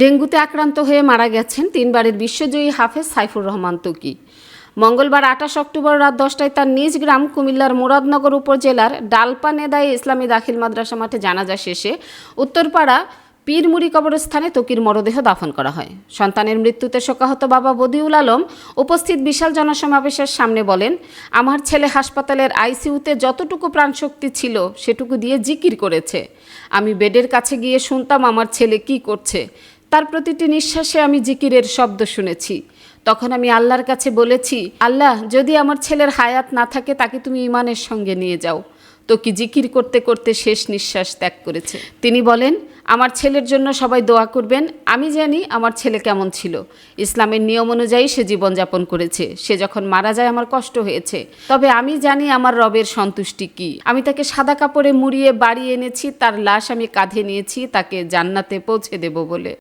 ডেঙ্গুতে আক্রান্ত হয়ে মারা গেছেন তিনবারের বিশ্বজয়ী হাফেজ সাইফুর রহমান তুকি মঙ্গলবার আঠাশ অক্টোবর রাত দশটায় তার নিজ গ্রাম কুমিল্লার মুরাদনগর উপজেলার ডালপা নেদায় ইসলামী দাখিল মাদ্রাসা মাঠে জানাজা শেষে উত্তরপাড়া পীরমুড়ি কবরস্থানে তকির মরদেহ দাফন করা হয়। সন্তানের মৃত্যুতে শোকাহত বাবা বদিউল আলম উপস্থিত বিশাল জনসমাবেশের সামনে বলেন, আমার ছেলে হাসপাতালের আইসিইউতে যতটুকু প্রাণশক্তি ছিল সেটুকু দিয়ে জিকির করেছে। আমি বেডের কাছে গিয়ে শুনতাম আমার ছেলে কি করছে। তার প্রতিটি নিঃশ্বাসে আমি জিকিরের শব্দ শুনেছি। তখন আমি আল্লাহর কাছে বলেছি, আল্লাহ, যদি আমার ছেলের হায়াত না থাকে, তাকে তুমি ইমানের সঙ্গে নিয়ে যাও। তো কি জিকির করতে করতে শেষ নিঃশ্বাস ত্যাগ করেছে? তিনি বলেন, আমার ছেলের জন্য সবাই দোয়া করবেন। আমি জানি আমার ছেলে কেমন ছিল। ইসলামের নিয়ম অনুযায়ী সে জীবনযাপন করেছে। সে যখন মারা যায়, আমার কষ্ট হয়েছে। তবে আমি জানি আমার রবের সন্তুষ্টি কি। আমি তাকে সাদা কাপড়ে মুড়িয়ে বাড়ি এনেছি। তার লাশ আমি কাঁধে নিয়েছি। তাকে জান্নাতে পৌঁছে দেব বলে।